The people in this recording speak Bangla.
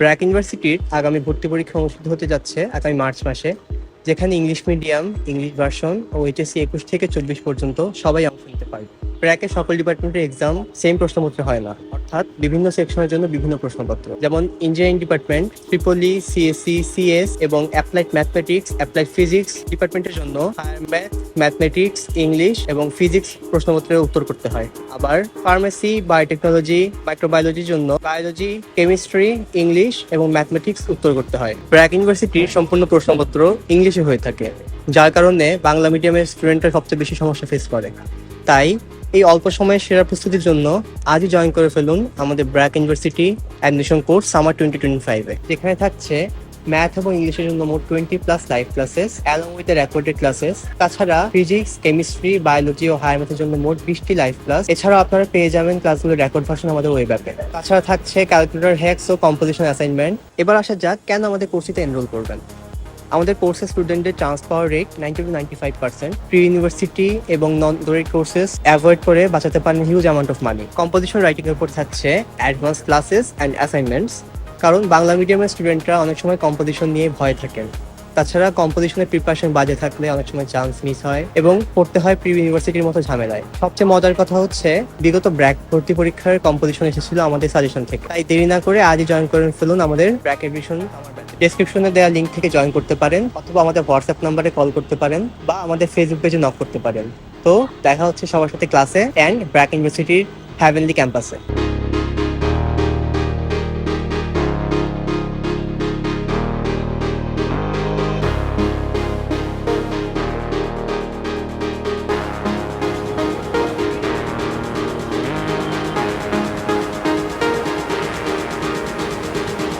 ব্র্যাক ইউনিভার্সিটির আগামী ভর্তি পরীক্ষা অনুষ্ঠিত হতে যাচ্ছে আগামী মার্চ মাসে, যেখানে ইংলিশ মিডিয়াম ইংলিশ ভার্সন ও এইচএসসি একুশ থেকে চব্বিশ পর্যন্ত সবাই অংশ নিতে পারবে। ব্র্যাকের সকল ডিপার্টমেন্টের এক্সাম সেম প্রশ্নপত্র হয় না। অর্থাৎ বিভিন্ন সেকশনের জন্য বিভিন্ন প্রশ্নপত্র। যেমন engineering department triple E CSC CS এবং অ্যাপ্লাইড ম্যাথমেটিক্স অ্যাপ্লাইড ফিজিক্স ডিপার্টমেন্টের জন্য ম্যাথ ম্যাথমেটিক্স ইংলিশ এবং ফিজিক্স প্রশ্নপত্রের উত্তর করতে হয়। আবার ফার্মেসি বায়োটেকনোলজি মাইক্রোবায়োলজির জন্য বায়োলজি কেমিস্ট্রি ইংলিশ এবং ম্যাথমেটিক্স উত্তর করতে হয়। ব্র্যাক ইউনিভার্সিটির সম্পূর্ণ প্রশ্নপত্র ইংলিশে হয়ে থাকে, যার কারণে বাংলা মিডিয়ামের স্টুডেন্টরা সবচেয়ে বেশি সমস্যা ফেস করে। তাই এই অল্প সময়ের সেরা প্রস্তুতির জন্য আজই জয়েন করে ফেলুন আমাদের BRAC University admission course summer twenty twenty ফাইভে যেখানে থাকছে ম্যাথ এবং ইংলিশের জন্য মোট twenty plus live classes along with recorded classes তাছাড়া ফিজিক্স কেমিস্ট্রি বায়োলজি ও হায়ার ম্যাথের জন্য মোট বিশটি লাইভ ক্লাস এছাড়াও আপনারা পেয়ে যাবেন ক্লাসগুলোর রেকর্ড ভার্সন আমাদের ওয়েব অ্যাপে তাছাড়া থাকছে ক্যালকুলেটর হ্যাক্স ও কম্পোজিশন অ্যাসাইনমেন্ট এবার আসা যাক কেন আমাদের কোর্সটিতে এনরোল করবেন। আমাদের কোর্সের স্টুডেন্টদের chance power rate ninety to ninety five percent pre university এবং নন ডোরেট কোর্সেস অ্যাভয়েড করে বাঁচাতে পারেন huge amount of money composition writing এর উপর থাকছে অ্যাডভান্স ক্লাসেস অ্যান্ড অ্যাসাইনমেন্টস কারণ বাংলা মিডিয়ামের স্টুডেন্টরা অনেক সময় কম্পোজিশন নিয়ে ভয় থাকেন। তাছাড়া কম্পোজিশনের প্রিপারেশন বাজে থাকলে অনেক সময় চান্স মিস হয় এবং পড়তে হয় প্রি ইউনিভার্সিটির মতো ঝামেলায়। সবচেয়ে মজার কথা হচ্ছে, বিগত ব্র্যাক ভর্তি পরীক্ষার কম্পোজিশন এসেছিল আমাদের সাজেশন থেকে। তাই দেরি না করে আজই জয়েন করে ফেলুন আমাদের ব্র্যাক এডমিশন ডেসক্রিপশনে দেওয়া লিঙ্ক থেকে জয়েন করতে পারেন, অথবা আমাদের হোয়াটসঅ্যাপ নাম্বারে কল করতে পারেন, বা আমাদের ফেসবুক পেজে নক করতে পারেন। তো দেখা হচ্ছে সবার সাথে ক্লাসে অ্যান্ড ব্র্যাক ইউনিভার্সিটির হ্যাভেনলি ক্যাম্পাসে